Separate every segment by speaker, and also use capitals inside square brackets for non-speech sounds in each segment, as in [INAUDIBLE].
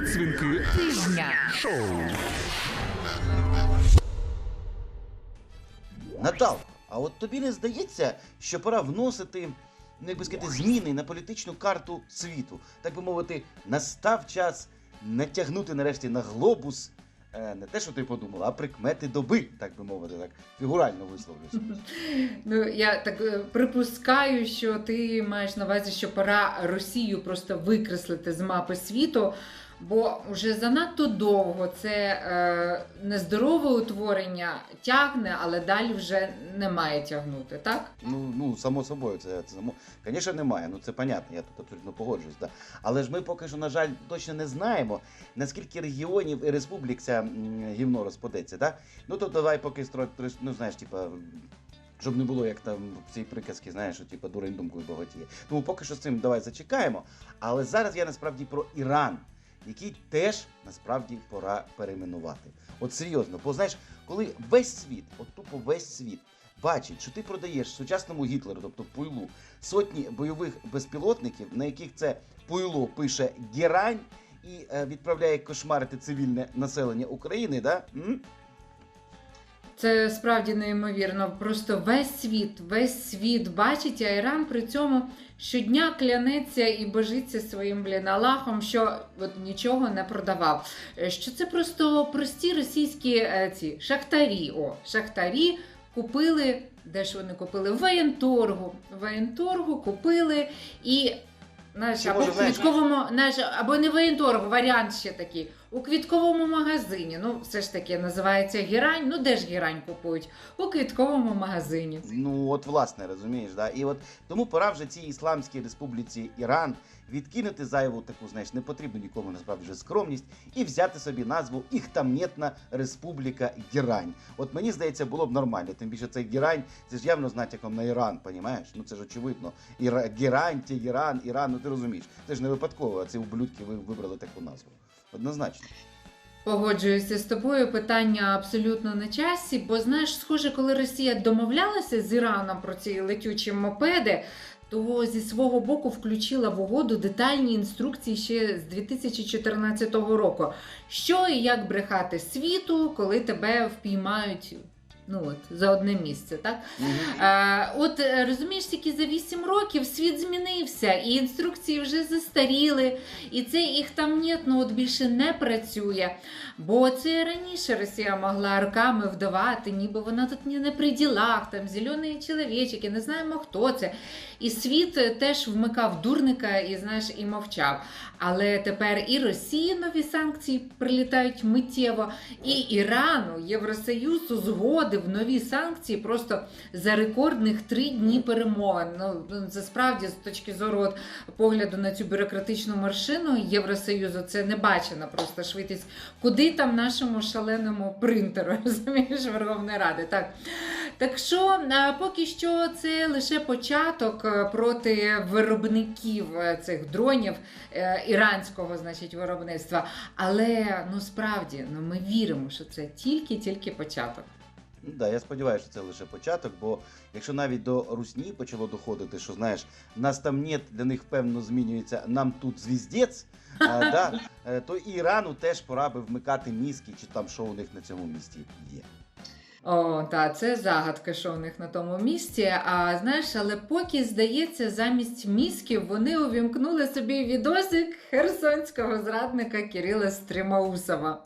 Speaker 1: Підсвінки
Speaker 2: Тижня.
Speaker 1: шоу.
Speaker 3: Наталко, а от тобі не здається, що пора вносити, ну як би сказати, зміни на політичну карту світу. Так би мовити, настав час натягнути нарешті на глобус. е, Не те, що ти подумала, а прикмети доби, так би мовити, так фігурально висловлюся.
Speaker 2: Ну я так е, припускаю, що ти маєш на увазі, що пора Росію просто викреслити з мапи світу. Бо вже занадто довго це е, нездорове утворення тягне, але далі вже не має тягнути, так?
Speaker 3: Ну, ну само собою, це, це само. Звісно, немає. Ну це понятно, я тут абсолютно погоджуюсь. Да. Але ж ми поки що, на жаль, точно не знаємо, наскільки регіонів і республік ця гівно розпадеться. Да? Ну то давай поки стро, триш- ну знаєш, типа. Щоб не було як там в цій приказці, знаєш, що типа дурень думкою багатіє. Тому поки що з цим давай зачекаємо. Але зараз я насправді про Іран, який теж насправді пора перейменувати. От серйозно, бо знаєш, коли весь світ, от тупо весь світ, бачить, що ти продаєш сучасному Гітлеру, тобто пуйлу, сотні бойових безпілотників, на яких це пуйло пише герань і е, відправляє кошмарити цивільне населення України, да? М?
Speaker 2: Це справді неймовірно. Просто весь світ, весь світ бачить, а Іран при цьому щодня клянеться і божиться своїм блін Аллахом, що от нічого не продавав. Е, Що це просто прості російські е, ці шахтарі. О, шахтарі купили. Де ж вони купили? В воєнторгу. В воєнторгу купили і. Знаєш,
Speaker 3: Чи,
Speaker 2: або
Speaker 3: може,
Speaker 2: в квітковому, знаєш, або не воєнторг, варіант ще такий. У квітковому магазині. Ну, все ж таки називається герань. Ну де ж герань купують? У квітковому магазині.
Speaker 3: Ну от власне, розумієш, да? І от тому пора вже цій ісламській республіці Іран відкинути зайву таку, знаєш, не потрібну нікому насправді вже скромність і взяти собі назву Іхтамнєтна Республіка Герань. От мені здається, було б нормально. Тим більше цей Герань, це ж явно з натяком на Іран, понімаєш? Ну це ж очевидно. Іра... Герань, Тегеран, Іран, ну ти розумієш. Це ж не випадково, а ці ублюдки ви вибрали таку назву. Однозначно.
Speaker 2: Погоджуюся з тобою, питання абсолютно на часі, бо знаєш, схоже, коли Росія домовлялася з Іраном про ці летючі мопеди, то зі свого боку включила в угоду детальні інструкції ще з 2014 року. Що і як брехати світу, коли тебе впіймають ну от, за одне місце, так? Е, от е, розумієш, тільки за 8 років світ змінився, і інструкції вже застаріли, і це їх там нет, ну от більше не працює. Бо це раніше Росія могла роками вдавати, ніби вона тут не, не при ділах, там зелений чоловічок, і не знаємо хто це. І світ е, теж вмикав дурника і знаєш, і мовчав. Але тепер і Росії нові санкції прилітають миттєво, і Ірану Євросоюз узгодив нові санкції просто за рекордних три дні перемовин. Ну це справді з точки зору от, погляду на цю бюрократичну маршину Євросоюзу, це не бачена просто швидкість. Куди там нашому шаленому принтеру [LAUGHS] розумієш Верховної Ради? Так. Так що поки що це лише початок е, проти виробників е, цих дронів е, іранського, значить, виробництва. Але ну справді ну ми віримо, що це тільки-тільки початок.
Speaker 3: Ну, Да, я сподіваюся, що це лише початок, бо якщо навіть до русні почало доходити, що знаєш, нас там нет, для них певно змінюється нам тут звіздець, [LAUGHS] да, е, то і Ірану теж пора би вмикати мізки, чи там що у них на цьому місці є.
Speaker 2: О, та це загадка, що у них на тому місці. А знаєш, але поки здається, замість мізків вони увімкнули собі відосик херсонського зрадника Кирила Стрімаусова.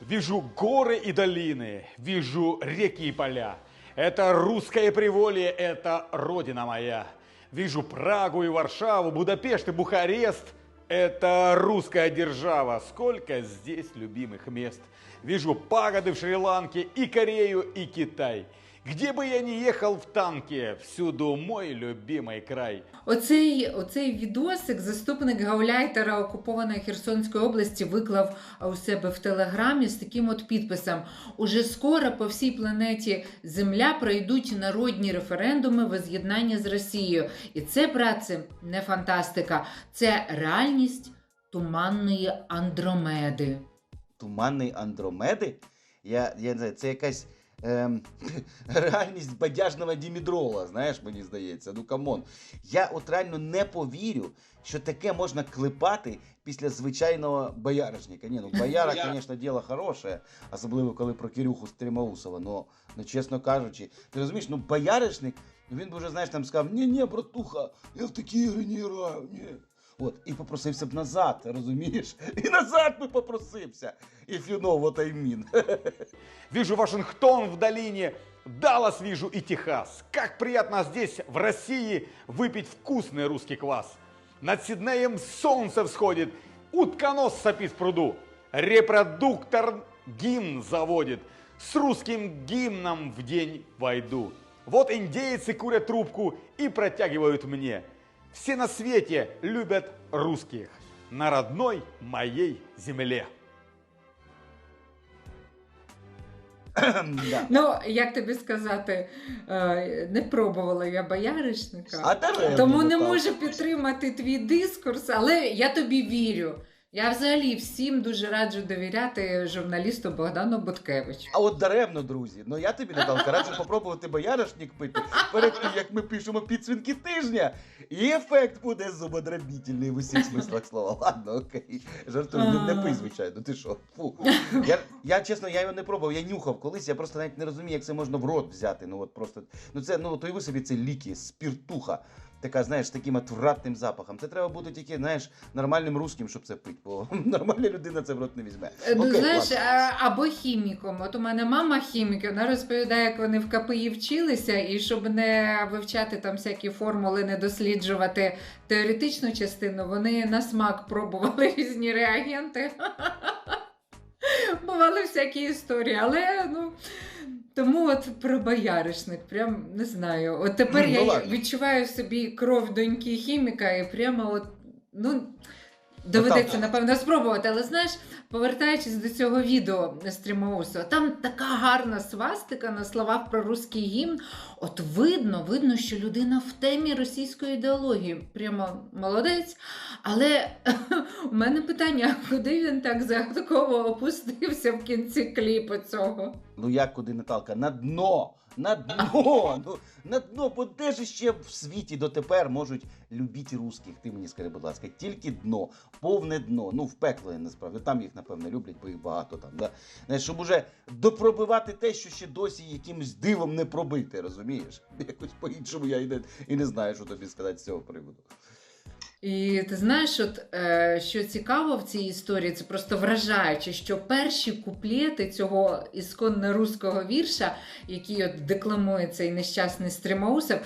Speaker 4: Вижу горы и долины, вижу реки и поля. Это русское приволье, это родина моя. Вижу Прагу и Варшаву, Будапешт и Бухарест. Это русская держава. Сколько здесь любимых мест. Вижу пагоды в Шри-Ланке и Корею, и Китай. Где бы я ни ехал в танке, всюду мой любимый край.
Speaker 2: Оцей, оцей відосик заступник гауляйтера окупованої Херсонської області виклав у себе в телеграмі з таким от підписом: Уже скоро по всій планеті Земля пройдуть народні референдуми воз'єднання з Росією. І це, братці, не фантастика, це реальність туманної Андромеди.
Speaker 3: Туманний Андромеди. Я, я не знаю, це якась ем, [LAUGHS] реальність бадяжного дімідрола, знаєш, мені здається. Ну камон. Я от реально не повірю, що таке можна клепати після звичайного бояришника. Ні, ну бояра, звісно, діло хороше, особливо коли про Кирюху Стрімаусова. Ну, ну чесно кажучи, ти розумієш, ну бояришник, він би вже, знаєш, там сказав: ні, ні, братуха, я в такі ігри не граю, ні. От, і попросився б назад, розумієш? І назад би попросився. If you know what I mean. [LAUGHS]
Speaker 4: Вижу Вашингтон в долине, Даллас вижу и Техас. Как приятно здесь, в России, выпить вкусный русский квас. Над Сиднеем солнце всходит, утконос сопит в пруду. Репродуктор гимн заводит, с русским гимном в день войду. Вот индейцы курят трубку и протягивают мне. Все на свете любят русских на родной моей земле. [COUGHS]
Speaker 3: да.
Speaker 2: Ну, як тобі сказати, е, не пробувала я бояришника.
Speaker 3: А
Speaker 2: Тому не можу підтримати твій дискурс, але я тобі вірю. Я взагалі всім дуже раджу довіряти журналісту Богдану Буткевичу.
Speaker 3: А от даремно, друзі. Ну я тобі Наталка, раджу попробувати бояришник пити перед тим, як ми пишемо підсвинки тижня. І ефект буде зубодробітельний в усіх смислах слова. Ладно, окей. Жартую, не, не пий, звичайно. Ти що? Фу. Я, я чесно, я його не пробував, я нюхав колись, я просто навіть не розумію, як це можна в рот взяти. Ну от просто. Ну це ну то ви собі це ліки, спіртуха. Така, знаєш, таким отвратним запахом. Це треба бути тільки, знаєш, нормальним русським, щоб це пити, бо [LAUGHS] нормальна людина це в рот не візьме.
Speaker 2: Е, Ну,
Speaker 3: Окей,
Speaker 2: знаєш,
Speaker 3: ладно.
Speaker 2: а- або хіміком. От у мене мама хімік, вона розповідає, як вони в КПІ вчилися, і щоб не вивчати там всякі формули, не досліджувати теоретичну частину, вони на смак пробували [LAUGHS] різні реагенти. [LAUGHS] Бували всякі історії, але ну. Тому от про бояришник, прям не знаю. От тепер
Speaker 3: Ну,
Speaker 2: я
Speaker 3: ладно.
Speaker 2: відчуваю собі кров доньки хіміка, і прямо от, ну, доведеться, напевно, спробувати. Але знаєш, повертаючись до цього відео стрімоусу, там така гарна свастика на словах про русський гімн. От видно, видно, що людина в темі російської ідеології. Прямо молодець. Але [LAUGHS] у мене питання: куди він так загадково опустився в кінці кліпу цього?
Speaker 3: Ну як куди Наталка? На дно! На дно! [LAUGHS] Ну, на дно, бо де ж ще в світі дотепер можуть любити русських? Ти мені скажи, будь ласка, тільки дно, повне дно. Ну, в пекло насправді. Там їх, напевно, люблять, бо їх багато там. Да? Знаєш, щоб уже допробивати те, що ще досі якимось дивом не пробити, розумієш? [LAUGHS] Якось по-іншому я і не, і не знаю, що тобі сказати з цього приводу.
Speaker 2: І ти знаєш, от, е, що цікаво в цій історії, це просто вражаюче, що перші куплети цього ісконно руського вірша, який от декламує цей нещасний Стримаусов,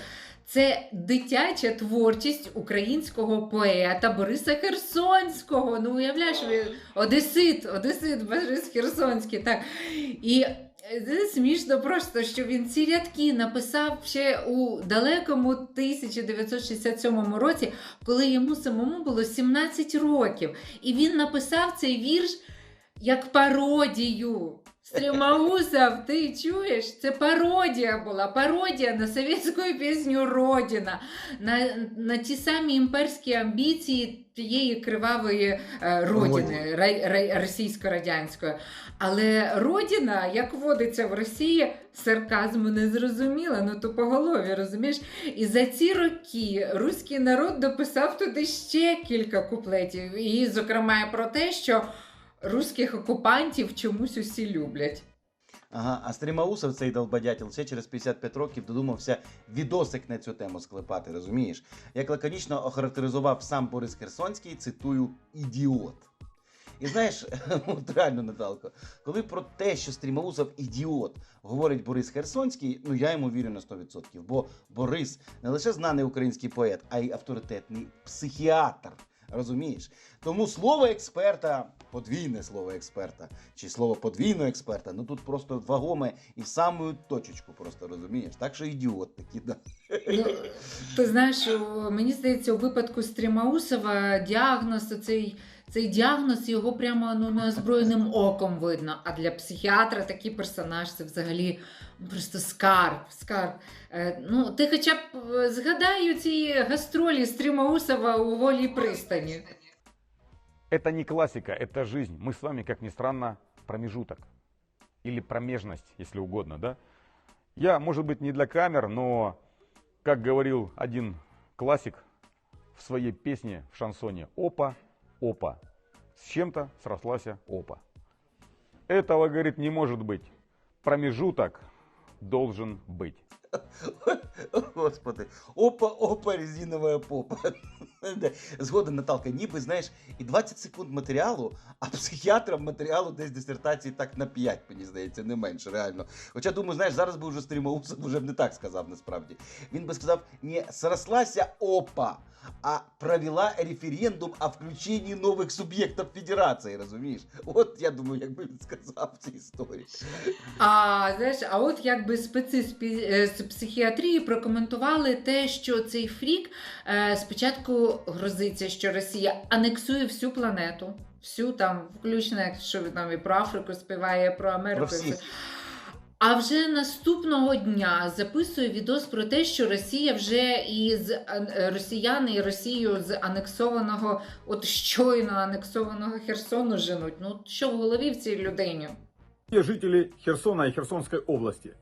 Speaker 2: це дитяча творчість українського поета Бориса Херсонського. Ну, уявляєш, ви- Одесит, Одесит Борис Херсонський. Так. І це смішно просто, що він ці рядки написав ще у далекому 1967 році, коли йому самому було 17 років. І він написав цей вірш як пародію. Стримаусов, ти чуєш? Це пародія була. Пародія на совєтську пісню Родина, на, на ті самі імперські амбіції тієї кривавої е, родини ра- ра- російсько-радянської. Але родина, як водиться в Росії, сарказму не зрозуміла, ну тупоголові, розумієш? І за ці роки руський народ дописав туди ще кілька куплетів. І, зокрема, про те, що руських окупантів чомусь усі люблять.
Speaker 3: Ага, а Стрімаусов, цей долбодятел, ще через 55 років додумався відосик на цю тему склепати, розумієш? Як лаконічно охарактеризував сам Борис Херсонський, цитую, ідіот. І знаєш, [LAUGHS] от реально, Наталко, коли про те, що Стрімаусов ідіот, говорить Борис Херсонський, ну я йому вірю на 100%. Бо Борис не лише знаний український поет, а й авторитетний психіатр. Розумієш? Тому слово експерта, подвійне слово експерта, чи слово подвійного експерта, ну тут просто вагоме і в саму точечку, просто розумієш. Так що ідіот такий, да.
Speaker 2: Ну, ти знаєш, мені здається, у випадку Стрімаусова діагноз, цей, цей діагноз його прямо ну, неозброєним оком видно. А для психіатра такий персонаж це взагалі просто скарб. скарб. Е, ну, ти хоча б е, згадай ці гастролі Стрімаусова у голій пристані.
Speaker 4: Это не классика, это жизнь. Мы с вами, как ни странно, промежуток. или промежность, если угодно, да. Я, может быть, не для камер, но, как говорил один классик в своей песне в шансоне, опа, опа, с чем-то срослась опа. Этого, говорит, не может быть. Промежуток должен быть. [LAUGHS]
Speaker 3: Господи, опа, опа, резинова попа. [LAUGHS] Да, Згоден, Наталка, ніби знаєш, і 20 секунд матеріалу, а психіатрам матеріалу десь дисертації так на 5, мені здається, не менше, реально. Хоча думаю, знаєш, зараз би вже стрімоусов вже б не так сказав насправді. Він би сказав, не срослася опа, а провела референдум о включенні нових суб'єктів федерації, розумієш? От я думаю, як би він сказав в цій історії.
Speaker 2: А знаєш, а от якби пі- е, психіатрії прокоментували те, що цей фрік е, спочатку грозиться, що Росія анексує всю планету, всю там, включно, якщо він там і про Африку співає, про Америку. І все. А вже наступного дня записує відос про те, що Росія вже із е, росіяни і Росію з анексованого, от щойно анексованого Херсону женуть. Ну що в голові в цій людині?
Speaker 1: Все жители Херсона и Херсонской области.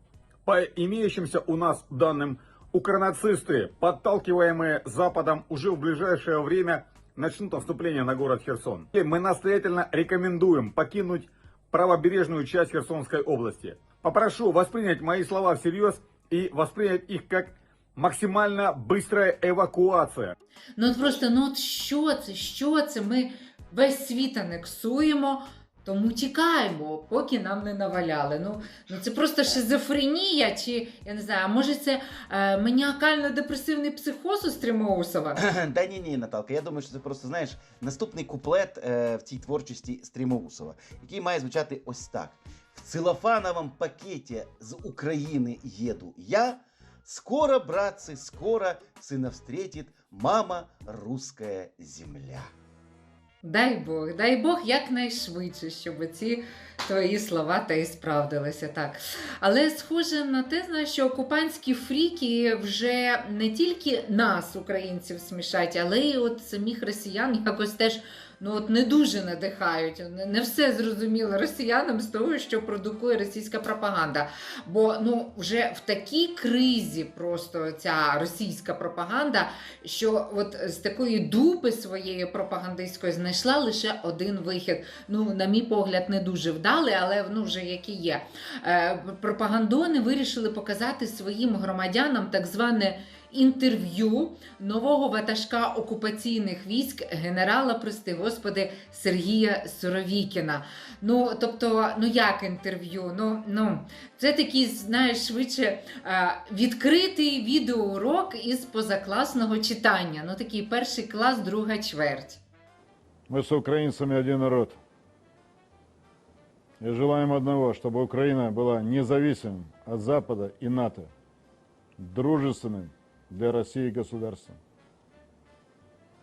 Speaker 1: По имеющимся у нас данным, укронацисты, подталкиваемые Западом, уже в ближайшее время начнут наступление на город Херсон. И мы настоятельно рекомендуем покинуть правобережную часть Херсонской области. Попрошу воспринять мои слова всерьез и воспринять их как максимально быстрая эвакуация.
Speaker 2: Ну от просто ну от що це? Що це? Ми весь світ анексуємо, тому тікаємо, поки нам не наваляли. Ну, ну це просто шизофренія, чи я не знаю, а може це е, маніакально-депресивний психоз у Стрімоусова? [LAUGHS]
Speaker 3: Та ні, ні, Наталка. Я думаю, що це просто знаєш наступний куплет е, в цій творчості Стрімоусова, який має звучати ось так: в целофановом пакеті з України їду я. Скоро, братцы, скоро сына встретит мама русская земля.
Speaker 2: Дай Бог, дай Бог якнайшвидше, щоб ці твої слова та і справдилися. Так. Але схоже на те, що окупантські фріки вже не тільки нас, українців, смішать, але й от самих росіян якось теж. Ну от не дуже надихають, не, все зрозуміло росіянам з того, що продукує російська пропаганда. Бо ну вже в такій кризі просто ця російська пропаганда, що от з такої дупи своєї пропагандистської знайшла лише один вихід. Ну, на мій погляд, не дуже вдалий, але ну вже який є. Е, пропагандони вирішили показати своїм громадянам так зване Інтерв'ю нового ватажка окупаційних військ генерала, прости господи, Сергія Суровікіна. Ну, тобто, ну як інтерв'ю? Ну, ну це такий, знаєш, швидше е, відкритий відеоурок із позакласного читання. Ну, такий перший клас, друга чверть.
Speaker 5: Мы с украинцами один народ. И желаем одного, чтобы Украина была независимым от Запада и НАТО, дружественным для России государством.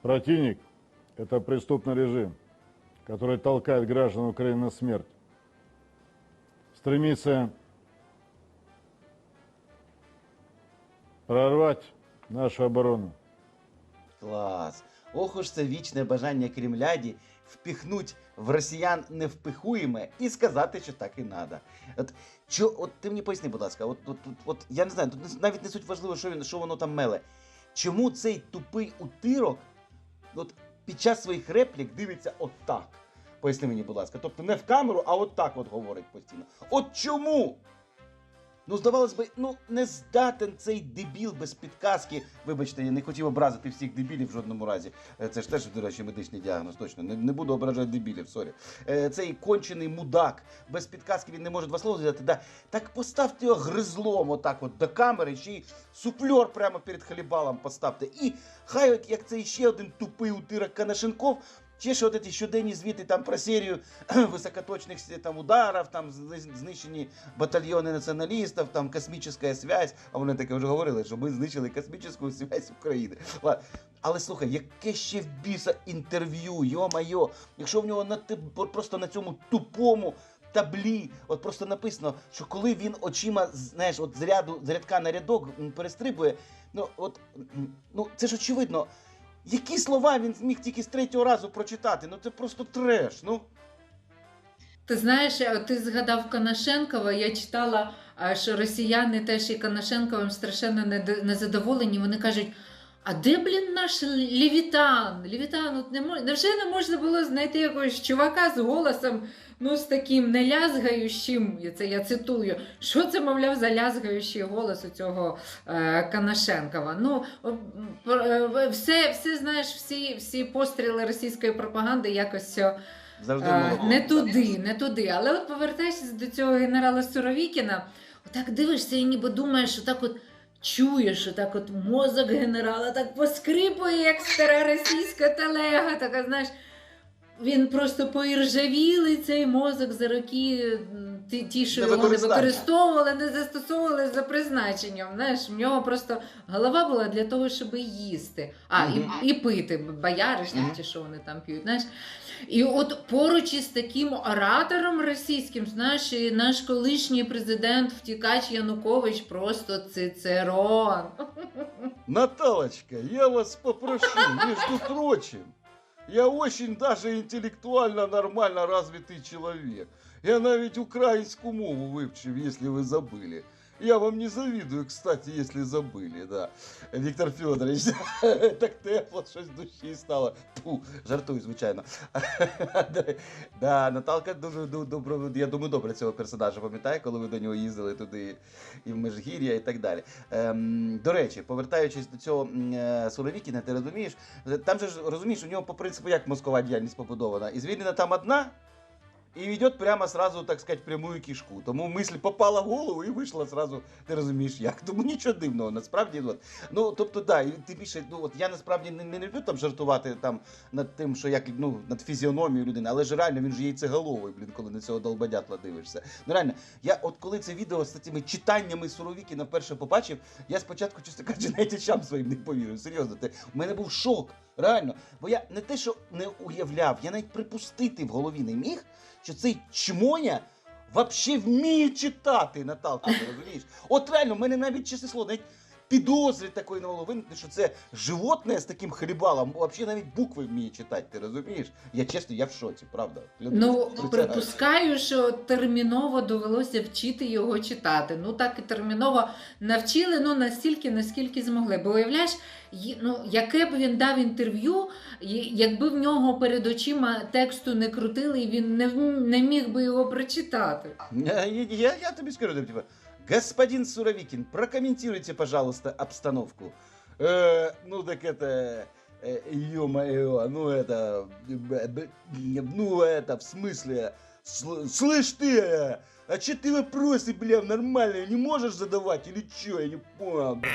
Speaker 5: Противник – это преступный режим, который толкает граждан Украины на смерть, стремится прорвать нашу оборону.
Speaker 3: Клас. Ох уж це вічне бажання Кремляді впіхнуть в росіян невпихуєме і сказати, що так і надо. От, чо, от ти мені поясни, будь ласка, от, от, от, от я не знаю, тут навіть не суть важливо, що, він, що воно там меле. Чому цей тупий утирок от, під час своїх реплік дивиться отак? Поясни мені, будь ласка. Тобто не в камеру, а от так от говорить постійно. От чому? Ну, здавалось би, ну не здатен цей дебіл без підказки. Вибачте, я не хотів образити всіх дебілів в жодному разі. Е, Це ж теж, до речі, медичний діагноз, точно. Не, не буду ображати дебілів, сорі. Е, Цей кончений мудак без підказки він не може два слова взяти. Да. Так поставте його гризлом отак от до камери, ще й суфльор прямо перед хлібалом поставте. І хай, як цей ще один тупий утирок Канашенков. Чеше от ці щоденні звіти там про серію [CLEARS THROAT] високоточних там ударів, там знищені батальйони націоналістів, там космічна связь. А вони таке вже говорили, що ми знищили космічну связь України. Але слухай, яке ще в біса інтерв'ю, йо-майо, якщо в нього на просто на цьому тупому таблі, от просто написано, що коли він очима, знаєш, от з ряду з рядка на рядок перестрибує, ну от ну це ж очевидно. Які слова він зміг тільки з третього разу прочитати? Ну це просто треш. Ну
Speaker 2: Ти знаєш, е, ти згадав Коношенкова, я читала, е, що росіяни теж і Коношенковим страшенно незадоволені. Вони кажуть. А де, блін, наш Левітан? Левітан, от не мож... невже не можна було знайти якогось чувака з голосом, ну, з таким не лязгаючим, це я цитую. Що це, мовляв, за лязгаючий голос у цього е, Коношенкова? Ну, е, все, все, знаєш, всі, всі постріли російської пропаганди якось. е,
Speaker 3: Завжди
Speaker 2: Е,
Speaker 3: було.
Speaker 2: не туди, не туди. Але от повертаючись до цього генерала Суровікіна, отак дивишся і ніби думаєш, що так от чуєш, що так от мозок генерала так поскрипує, як стара російська телега, така, знаєш. Він просто поіржавілий цей мозок за роки, ті, ті що його не використовували, не застосовували за призначенням. Знаєш, в нього просто голова була для того, щоб їсти. А,
Speaker 3: Мгм.
Speaker 2: і, і пити, бояришник
Speaker 3: Мгм.
Speaker 2: чи що вони там п'ють. Знаєш? І от поруч із таким оратором російським, знаєш, і наш колишній президент втікач Янукович просто цицерон.
Speaker 6: Наталочка, я вас попрошу, между прочим, я очень даже интеллектуально нормально развитый человек. Я навіть українську мову вивчив, если ви забыли. Я вам не завидую, кстати, если забыли, да.
Speaker 3: Віктор Федорович, [LAUGHS] так тепло, щось душі стало. Ту, жартую, звичайно. да, Наталка дуже ду- добре, я думаю, добре цього персонажа пам'ятає, коли ви до нього їздили туди і в Межгір'я і так далі. Ем, до речі, повертаючись до цього е, Суровікіна, ти розумієш, там же ж розумієш, у нього по принципу як мозкова діяльність побудована. І звільнена там одна. І йде прямо сразу, так сказати, прямую кишку. Тому мисль попала в голову і вийшла сразу, ти розумієш як. Тому нічого дивного, насправді. От. Ну, тобто, да, і ти більше, ну от я насправді не, не люблю там жартувати там над тим, що як ну, над фізіономією людини, але ж реально він ж яйцеголовий, блін, коли на цього долбодятла дивишся. Ну реально, я от коли це відео з цими читаннями Суровікіна вперше побачив, я спочатку, чесно кажучи, [LAUGHS] навіть очам своїм не повірив. Серйозно, ти, у мене був шок. Реально, бо я не те, що не уявляв, я навіть припустити в голові не міг, що цей чмоня взагалі вміє читати, Наталка, розумієш? От реально, в мене навіть слово, навіть підозри такої не було що це животне з таким хлібалом, взагалі навіть букви вміє читати, ти розумієш? Я чесно, я в шоці, правда. Клянусь,
Speaker 2: Ну, припускаю, що терміново довелося вчити його читати. Ну так і терміново навчили, ну настільки, наскільки змогли. Бо уявляєш, ну, яке б він дав інтерв'ю, якби в нього перед очима тексту не крутили, і він не, не міг би його прочитати.
Speaker 3: Я, я, я, я тебе скажу, типа, господин Суровикин, прокомментируйте, пожалуйста, обстановку. Э, ну так это, э, ё-моё, ну это, б- ну это, в смысле, сл- слышь ты, э, а че ты вопросы, бля, нормальные не можешь задавать или чё, я не понял, бля.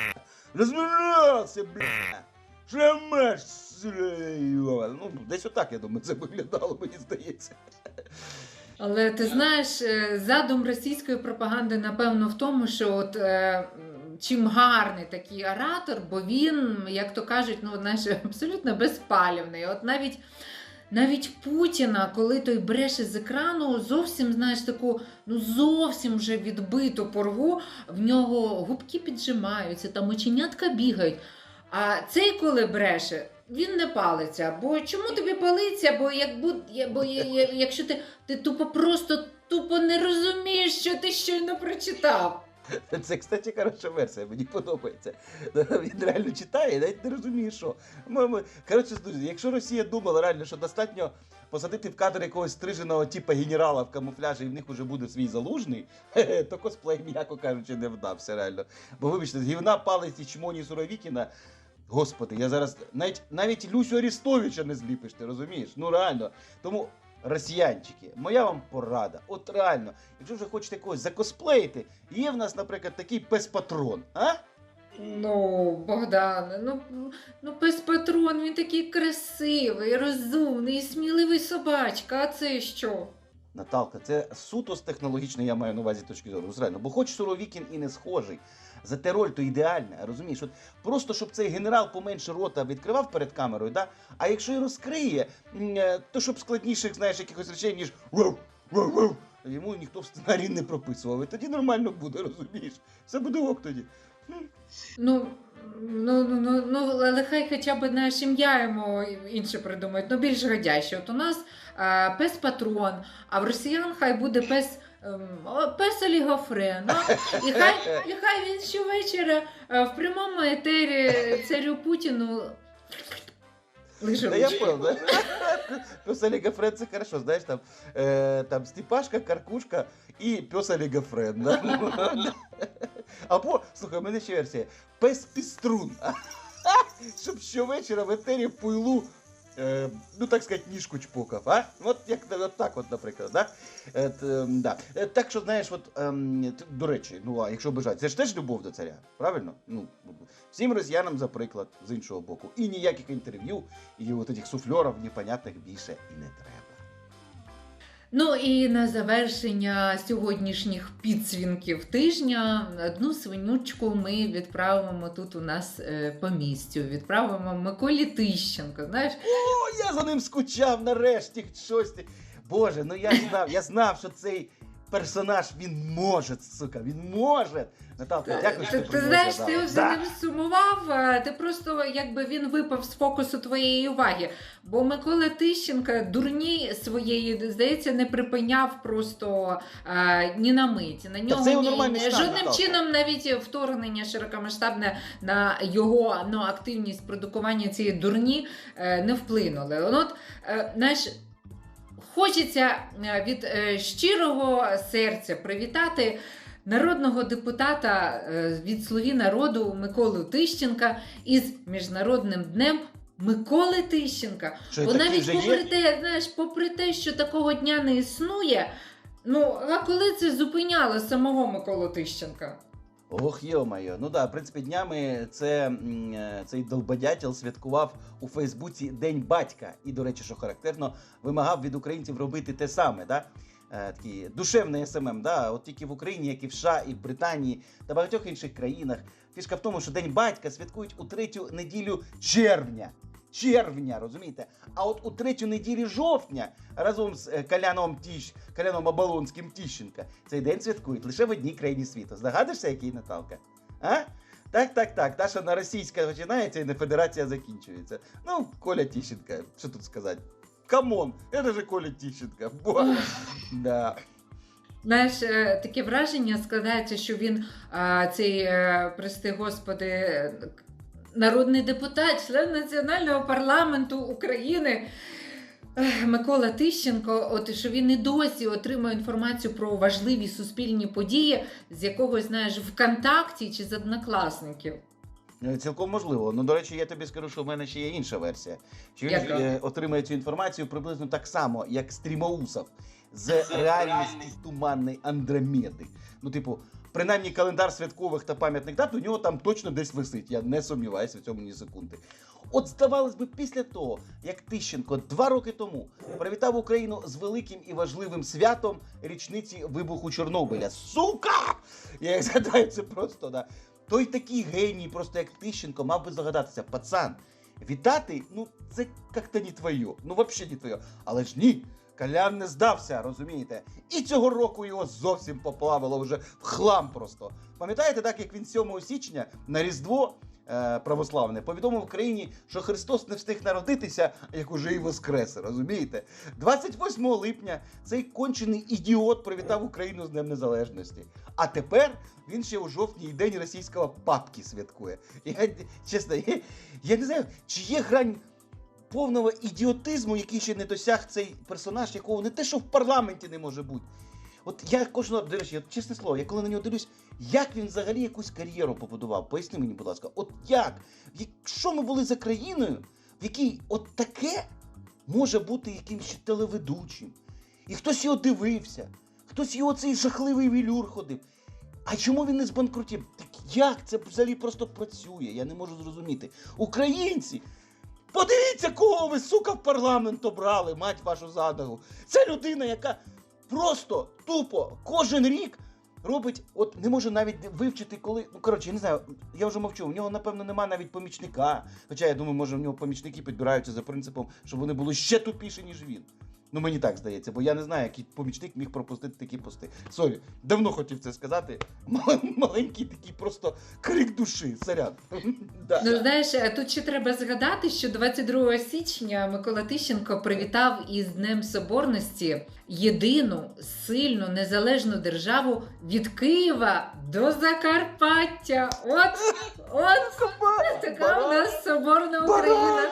Speaker 3: Размирался, бля. Шамаш, ну, десь отак, я думаю, [LAUGHS] це виглядало, мені здається.
Speaker 2: Але ти знаєш, е, задум російської пропаганди, напевно, в тому, що от. е, Чим гарний такий оратор, бо він, як то кажуть, ну знаєш, абсолютно безпалівний. От навіть навіть Путіна, коли той бреше з екрану, зовсім знаєш таку, ну зовсім вже відбиту порву, в нього губки піджимаються, там оченятка бігають. А цей, коли бреше, він не палиться. Бо чому тобі палиться? Бо як буд- я- бо якщо ти, ти тупо просто тупо не розумієш, що ти щойно прочитав.
Speaker 3: Це, кстати, хороша версія, мені подобається. Він реально читає, навіть не розуміє, що. Ми- Коротше, друзі, якщо Росія думала реально, що достатньо посадити в кадр якогось стриженого типу генерала в камуфляжі, і в них вже буде свій залужний, [LAUGHS] то косплей, м'яко кажучи, не вдався реально. Бо вибачте, з гівна палець і чмоні Суровікіна. Господи, я зараз навіть навіть Люсю Арістовича не зліпиш, ти розумієш? Ну реально. Тому. Росіянчики, моя вам порада. От реально, якщо вже хочете когось закосплеїти, є в нас, наприклад, такий пес-патрон, а?
Speaker 2: Ну, Богдане, ну, ну пес патрон, він такий красивий, розумний, сміливий собачка, а це що?
Speaker 3: Наталка, це суто з технологічної, я маю на увазі точки зору. Ну, бо хоч Суровікін і не схожий. Зате роль то ідеальна, розумієш? От просто щоб цей генерал поменше рота відкривав перед камерою, да? а якщо і розкриє, е, то щоб складніших, знаєш, якихось речей, ніж йому ніхто в сценарії не прописував. І тоді нормально буде, розумієш? Все буде ок тоді.
Speaker 2: Ну, Ну, ну, ну, ну, але хай хоча б наш ім'я йому інше придумають, ну більш годяще. От у нас е, пес патрон, а в росіян хай буде пес. Ем, о, Пес олігофрен. а? І хай, і хай він щовечора е, в прямому етері царю Путіну
Speaker 3: Да я понял, да? Пес олигофрен, це хорошо, знаєш, там, е, там Степашка, Каркушка і пес олигофрен. Да? Або, слухай, у мене ще версія. Пес піструн. Щоб щовечора в етері в пуйлу, е, ну так сказати, ніжку чпокав, а? От як от так, от, наприклад, да? Е, т, ем, да. Е, Так що, знаєш, от, е, до речі, ну а якщо бажати, це ж теж любов до царя, правильно? Ну, всім росіянам за приклад з іншого боку. І ніяких інтерв'ю, і от этих суфльорів непонятних більше і не треба.
Speaker 2: Ну і на завершення сьогоднішніх підсвінків тижня одну свинючку ми відправимо тут у нас е, по місцю. Відправимо Миколі Тищенко. Знаєш,
Speaker 3: О, я за ним скучав нарешті щось. Боже, ну я знав, я знав, що цей персонаж він може, сука, він може. Наталка, дякую, що
Speaker 2: ти,
Speaker 3: ти,
Speaker 2: знаєш, ти за
Speaker 3: Да.
Speaker 2: ним сумував, ти просто якби він випав з фокусу твоєї уваги. Бо Микола Тищенка дурні своєї, здається, не припиняв просто а, ні на мить. На нього ні- жодним
Speaker 3: Наталка.
Speaker 2: чином навіть вторгнення широкомасштабне на його ну, активність продукування цієї дурні е, не вплинули. От, е, знаєш, хочеться е, від е, щирого серця привітати народного депутата е, від Слуги народу Миколу Тищенка із Міжнародним днем. Миколи Тищенка.
Speaker 3: Що,
Speaker 2: Бо навіть попри те, знаєш, попри те, що такого дня не існує, ну а коли це зупиняло самого Миколу Тищенка?
Speaker 3: Ох, йо-моє. Ну да, в принципі, днями це, е, цей долбодятел святкував у Фейсбуці День батька. І, до речі, що характерно, вимагав від українців робити те саме. Да? Е, Такий душевний СММ, да? от тільки в Україні, як і в США, і в Британії та багатьох інших країнах. Фішка в тому, що День батька святкують у третю неділю червня. Червня, розумієте? А от у третю неділю жовтня разом з е, Коляном Тіщ, Коляном Оболонським Тіщенка цей день святкують лише в одній країні світу. Здогадуєшся, який Наталка? А? Так, так, так. Та, що на російська починається і на федерація закінчується. Ну, Коля Тіщенка, що тут сказати? Камон, це же Коля Тіщенка. Бо... Да.
Speaker 2: Знаєш, е, таке враження складається, що він цей, е, прости господи, народний депутат, член Національного парламенту України. Микола Тищенко, от що він і досі отримує інформацію про важливі суспільні події з якогось, знаєш, ВКонтакті чи з однокласників.
Speaker 3: Е, Цілком можливо. Ну, до речі, я тобі скажу, що в мене ще є інша версія. Що він
Speaker 2: Яка?
Speaker 3: е, отримає цю інформацію приблизно так само, як стрімоусов з реальності туманної Андромеди. Ну, типу, принаймні календар святкових та пам'ятних дат у нього там точно десь висить. Я не сумніваюся в цьому ні секунди. От здавалось би, після того, як Тищенко два роки тому привітав Україну з великим і важливим святом річниці вибуху Чорнобиля. Сука! Я як згадаю, це просто да. Той такий геній, просто як Тищенко, мав би здогадатися, пацан, вітати, ну це як-то не твоє. Ну, взагалі не твоє. Але ж ні. Колян не здався, розумієте? І цього року його зовсім поплавило вже в хлам просто. Пам'ятаєте, так як він 7 січня на Різдво е, православне повідомив Україні, що Христос не встиг народитися, як уже і воскресе, розумієте? 28 липня цей кончений ідіот привітав Україну з Днем Незалежності. А тепер він ще у жовтні день російського папки святкує. Я чесно, я, я не знаю, чи є грань повного ідіотизму, який ще не досяг цей персонаж, якого не те, що в парламенті не може бути. От я кожного, до речі, чесне слово, я коли на нього дивлюсь, як він взагалі якусь кар'єру побудував? Поясни мені, будь ласка, от як? Якщо ми були за країною, в якій от таке може бути якимось ще телеведучим, і хтось його дивився, хтось його цей жахливий вілюр ходив. А чому він не збанкрутів? Так як це взагалі просто працює? Я не можу зрозуміти. Українці! Подивіться, кого ви, сука, в парламент обрали, мать вашу задагу. Це людина, яка просто тупо кожен рік робить, от не може навіть вивчити, коли. Ну, коротше, я не знаю, я вже мовчу, У нього, напевно, немає навіть помічника. Хоча я думаю, може, в нього помічники підбираються за принципом, щоб вони були ще тупіші, ніж він. Ну мені так здається, бо я не знаю, який помічник міг пропустити такі пости. Сорі, давно хотів це сказати. Маленький такий просто крик душі, сорян. [LAUGHS] Да.
Speaker 2: Ну знаєш, е, тут ще треба згадати, що 22 січня Микола Тищенко привітав із Днем Соборності єдину сильну незалежну державу від Києва до Закарпаття. От, от така у нас соборна Україна.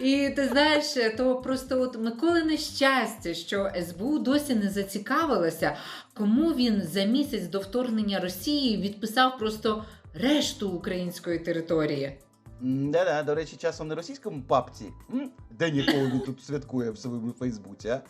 Speaker 2: І ти знаєш, то просто от Миколине щастя, що СБУ досі не зацікавилася, кому він за місяць до вторгнення Росії відписав просто решту української території.
Speaker 3: Да-да, до речі, часом на російському папці, де ніколи він тут святкує в своєму Фейсбуці. А?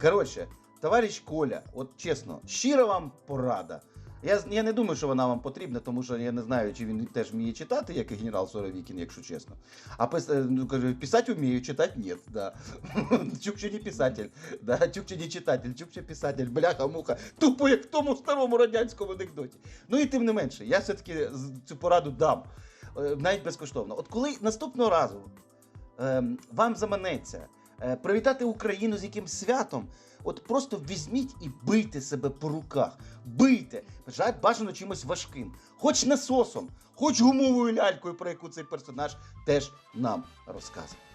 Speaker 3: Коротше, товариш Коля, от чесно, щира вам порада. Я, я не думаю, що вона вам потрібна, тому що я не знаю, чи він теж вміє читати, як і генерал Соровікін, якщо чесно. А пис, е, ну, каже, писати вмію, читати ні. Да. [LAUGHS] Чукче писатель, да. Чукче не читатель, Чукче писатель, бляха-муха, тупо як в тому старому радянському анекдоті. Ну і тим не менше, я все-таки цю пораду дам. Е, навіть безкоштовно. От коли наступного разу ем, вам заманеться е, привітати Україну з якимсь святом, от просто візьміть і бийте себе по руках. Бийте, бажано чимось важким, хоч насосом, хоч гумовою лялькою, про яку цей персонаж теж нам розказує.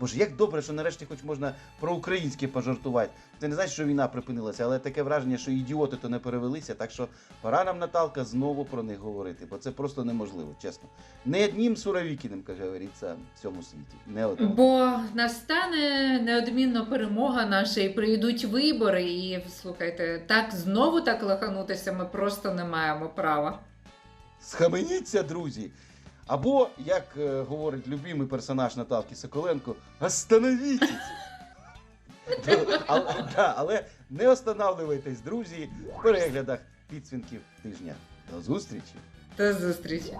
Speaker 3: Боже, як добре, що нарешті хоч можна про українське пожартувати. Це не значить, що війна припинилася, але таке враження, що ідіоти то не перевелися. Так що пора нам, Наталка, знову про них говорити, бо це просто неможливо, чесно. Не одним Суровікіним, як говориться, в цьому світі. Не одним.
Speaker 2: Бо настане неодмінно перемога наша, і прийдуть вибори. І слухайте, так знову так лаханутися ми просто не маємо права.
Speaker 3: Схаменіться, друзі. Або, як е, говорить любимий персонаж Наталки Соколенко, остановіть. [LAUGHS] але, але не останавливайтесь, друзі, в переглядах підсвінків тижня. До зустрічі!
Speaker 2: До зустрічі!